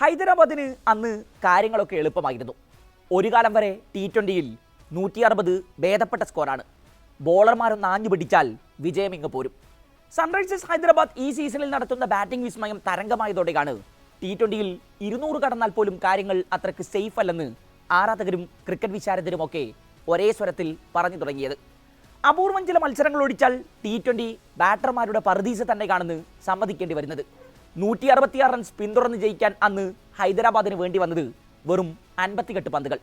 ഹൈദരാബാദിന് അന്ന് കാര്യങ്ങളൊക്കെ എളുപ്പമായിരുന്നു. ഒരു കാലം വരെ ടി ട്വന്റിയിൽ നൂറ്റി അറുപത് ഭേദപ്പെട്ട സ്കോറാണ് ബോളർമാരൊന്ന് ആഞ്ഞു പിടിച്ചാൽ വിജയം ഇങ്ങ് പോരും. സൺറൈസേഴ്സ് ഹൈദരാബാദ് ഈ സീസണിൽ നടത്തുന്ന ബാറ്റിംഗ് വിസ്മയം തരംഗമായതോടെയാണ് ടി ട്വന്റിയിൽ ഇരുന്നൂറ് കടന്നാൽ പോലും കാര്യങ്ങൾ അത്രയ്ക്ക് സേഫ് അല്ലെന്ന് ആരാധകരും ക്രിക്കറ്റ് വിശാരദരുമൊക്കെ ഒരേ സ്വരത്തിൽ പറഞ്ഞു തുടങ്ങിയത്. അപൂർവം ചില മത്സരങ്ങൾ ഒഴിച്ചാൽ ടി ട്വന്റി ബാറ്റർമാരുടെ പറുദീസ തന്നെ കാണുന്നു സമ്മതിക്കേണ്ടി വരുന്നത്. നൂറ്റി അറുപത്തിയാറ് റൺസ് പിന്തുടർന്ന് ജയിക്കാൻ അന്ന് ഹൈദരാബാദിന് വേണ്ടി വന്നത് വെറും അൻപത്തിയെട്ട് പന്തുകൾ.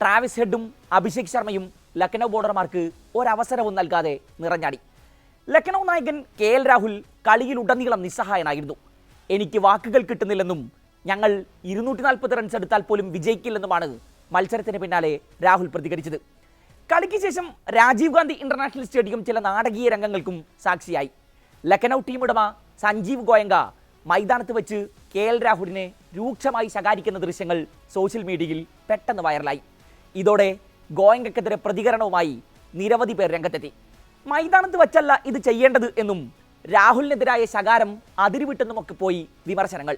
ട്രാവിസ് ഹെഡും അഭിഷേക് ശർമ്മയും ലക്നൗ ബോർഡർമാർക്ക് ഒരവസരവും നൽകാതെ നിറഞ്ഞാടി. ലക്നൗ നായകൻ കെ എൽ രാഹുൽ കളിയിലുടനീളം നിസ്സഹായനായിരുന്നു. എനിക്ക് വാക്കുകൾ കിട്ടുന്നില്ലെന്നും ഞങ്ങൾ ഇരുന്നൂറ്റി നാൽപ്പത് റൺസ് എടുത്താൽ പോലും വിജയിക്കില്ലെന്നുമാണ് മത്സരത്തിന് പിന്നാലെ രാഹുൽ പ്രതികരിച്ചത്. കളിക്ക് ശേഷം രാജീവ് ഗാന്ധി ഇന്റർനാഷണൽ സ്റ്റേഡിയം ചില നാടകീയ രംഗങ്ങൾക്കും സാക്ഷിയായി. ലക്നൗ ടീം ഉടമ സഞ്ജീവ് ഗോയങ്ക മൈതാനത്ത് വെച്ച് കെ എൽ രാഹുലിനെ രൂക്ഷമായി ശകാരിക്കുന്ന ദൃശ്യങ്ങൾ സോഷ്യൽ മീഡിയയിൽ പെട്ടെന്ന് വൈറലായി. ഇതോടെ ഗോയങ്കക്കെതിരെ പ്രതികരണവുമായി നിരവധി പേർ രംഗത്തെത്തി. മൈതാനത്ത് വച്ചല്ല ഇത് ചെയ്യേണ്ടത് എന്നും രാഹുലിനെതിരായ ശകാരം അതിരുവിട്ടെന്നുമൊക്കെ പോയി വിമർശനങ്ങൾ.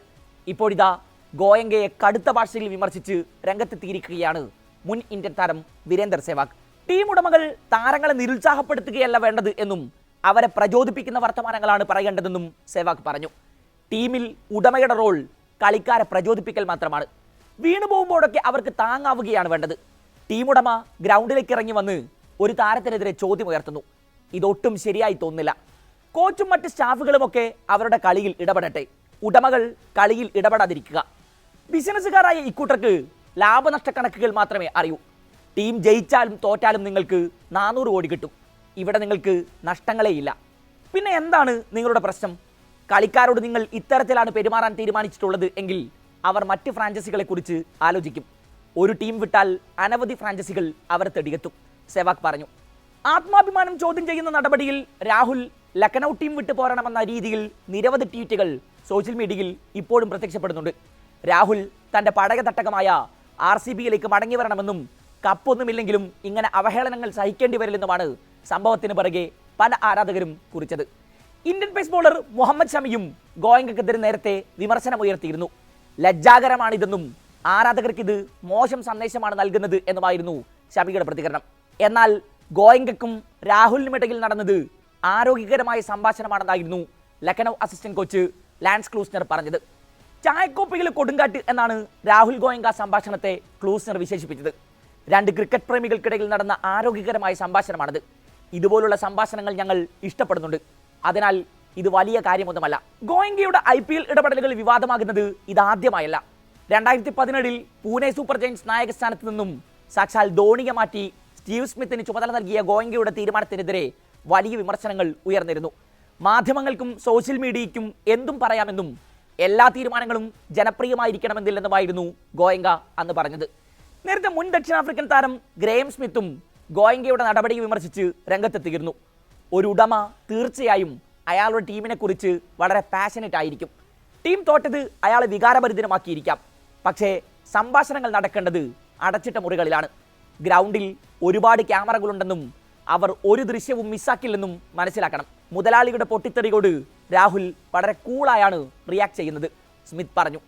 ഇപ്പോഴിതാ ഗോയങ്കയെ കടുത്ത ഭാഷയിൽ വിമർശിച്ച് രംഗത്തെത്തിയിരിക്കുകയാണ് മുൻ ഇന്ത്യൻ താരം വീരേന്ദർ സെവാഗ്. ടീം ഉടമകൾ താരങ്ങളെ നിരുത്സാഹപ്പെടുത്തുകയല്ല വേണ്ടത് എന്നും അവരെ പ്രചോദിപ്പിക്കുന്ന വർത്തമാനങ്ങളാണ് പറയേണ്ടതെന്നും സെവാഗ് പറഞ്ഞു. ടീമിൽ ഉടമയുടെ റോൾ കളിക്കാരെ പ്രചോദിപ്പിക്കൽ മാത്രമാണ്. വീണു പോകുമ്പോഴൊക്കെ അവർക്ക് താങ്ങാവുകയാണ് വേണ്ടത്. ടീമുടമ ഗ്രൗണ്ടിലേക്ക് ഇറങ്ങി വന്ന് ഒരു താരത്തിനെതിരെ ചോദ്യം ഉയർത്തുന്നു. ഇതൊട്ടും ശരിയായി തോന്നില്ല കോച്ചും മറ്റ് സ്റ്റാഫുകളുമൊക്കെ അവരുടെ കളിയിൽ ഇടപെടട്ടെ. ഉടമകൾ കളിയിൽ ഇടപെടാതിരിക്കുക. ബിസിനസ്സുകാരായ ഇക്കൂട്ടർക്ക് ലാഭനഷ്ട കണക്കുകൾ മാത്രമേ അറിയൂ. ടീം ജയിച്ചാലും തോറ്റാലും നിങ്ങൾക്ക് നാനൂറ് കോടി കിട്ടും. ഇവിടെ നിങ്ങൾക്ക് നഷ്ടങ്ങളേ ഇല്ല പിന്നെ എന്താണ് നിങ്ങളുടെ പ്രശ്നം? കളിക്കാരോട് നിങ്ങൾ ഇത്തരത്തിലാണ് പെരുമാറാൻ തീരുമാനിച്ചിട്ടുള്ളത് എങ്കിൽ അവർ മറ്റ് ഫ്രാഞ്ചൈസികളെ കുറിച്ച് ആലോചിക്കും. ഒരു ടീം വിട്ടാൽ അനവധി ഫ്രാഞ്ചൈസികൾ അവർ തെടിയെത്തും സെവാഗ് പറഞ്ഞു. ആത്മാഭിമാനം ചോദ്യം ചെയ്യുന്ന നടപടിയിൽ രാഹുൽ ലക്നൗ ടീം വിട്ടു പോരണമെന്ന രീതിയിൽ നിരവധി ട്വീറ്റുകൾ സോഷ്യൽ മീഡിയയിൽ ഇപ്പോഴും പ്രത്യക്ഷപ്പെടുന്നുണ്ട്. രാഹുൽ തന്റെ പടകതട്ടകമായ ആർ സി ബിയിലേക്ക് മടങ്ങി വരണമെന്നും കപ്പൊന്നുമില്ലെങ്കിലും ഇങ്ങനെ അവഹേളനങ്ങൾ സഹിക്കേണ്ടി വരില്ലെന്നുമാണ് സംഭവത്തിന് പിറകെ പല ആരാധകരും കുറിച്ചത്. ഇന്ത്യൻ പേസ് ബോളർ മുഹമ്മദ് ഷമിയും ഗോയങ്കക്കെതിരെ നേരത്തെ വിമർശനമുയർത്തിയിരുന്നു ലജ്ജാകരമാണിതെന്നും ആരാധകർക്ക് ഇത് മോശം സന്ദേശമാണ് നൽകുന്നത് എന്നുമായിരുന്നു ഷമിയുടെ പ്രതികരണം. എന്നാൽ ഗോയങ്കക്കും രാഹുലിനുമിടയിൽ നടന്നത് ആരോഗ്യകരമായ സംഭാഷണമാണെന്നായിരുന്നു Lucknow assistant coach Lance Klusener പറഞ്ഞത്. ചായക്കോപ്പയിൽ കൊടുങ്കാറ്റ് എന്നാണ് രാഹുൽ ഗോയങ്ക സംഭാഷണത്തെ ക്ലൂസ്നർ വിശേഷിപ്പിച്ചത്. രണ്ട് ക്രിക്കറ്റ് പ്രേമികൾക്കിടയിൽ നടന്ന ആരോഗ്യകരമായ സംഭാഷണമാണിത്. ഇതുപോലുള്ള സംഭാഷണങ്ങൾ ഞങ്ങൾ ഇഷ്ടപ്പെടുന്നുണ്ട്. അതിനാൽ ഇത് വലിയ കാര്യമൊന്നുമല്ല. ഗോയങ്കയുടെ ഐ പി എൽ ഇടപെടലുകൾ വിവാദമാകുന്നത് ഇതാദ്യമായല്ല. രണ്ടായിരത്തി പതിനേഴിൽ പൂനെ സൂപ്പർ ജയൻസ് നായക സ്ഥാനത്ത് നിന്നും സാക്ഷാൽ ധോണിയെ മാറ്റി സ്റ്റീവ് സ്മിത്തിന് ചുമതല നൽകിയ ഗോയങ്കയുടെ തീരുമാനത്തിനെതിരെ വലിയ വിമർശനങ്ങൾ ഉയർന്നിരുന്നു. മാധ്യമങ്ങൾക്കും സോഷ്യൽ മീഡിയയ്ക്കും എന്തും പറയാമെന്നും എല്ലാ തീരുമാനങ്ങളും ജനപ്രിയമായിരിക്കണമെന്നില്ലെന്നുമായിരുന്നു ഗോയങ്ക അന്ന് പറഞ്ഞത്. നേരത്തെ മുൻ ദക്ഷിണാഫ്രിക്കൻ താരം ഗ്രേം സ്മിത്തും ഗോയങ്കയുടെ നടപടിയെ വിമർശിച്ച് രംഗത്തെത്തിയിരുന്നു. ഒരു ഉടമ തീർച്ചയായും അയാളുടെ ടീമിനെ കുറിച്ച് വളരെ പാഷനറ്റ് ആയിരിക്കും. ടീം തോറ്റത് അയാളെ വികാരഭരിതനമാക്കിയിരിക്കാം പക്ഷേ സംഭാഷണങ്ങൾ നടക്കേണ്ടത് അടച്ചിട്ട മുറികളിലാണ്. ഗ്രൗണ്ടിൽ ഒരുപാട് ക്യാമറകളുണ്ടെന്നും അവർ ഒരു ദൃശ്യവും മിസ്സാക്കില്ലെന്നും മനസ്സിലാക്കണം. മുതലാളിയുടെ പൊട്ടിത്തെറിയോട് രാഹുൽ വളരെ കൂളായാണ് റിയാക്ട് ചെയ്യുന്നത്. സ്മിത്ത് പറഞ്ഞു.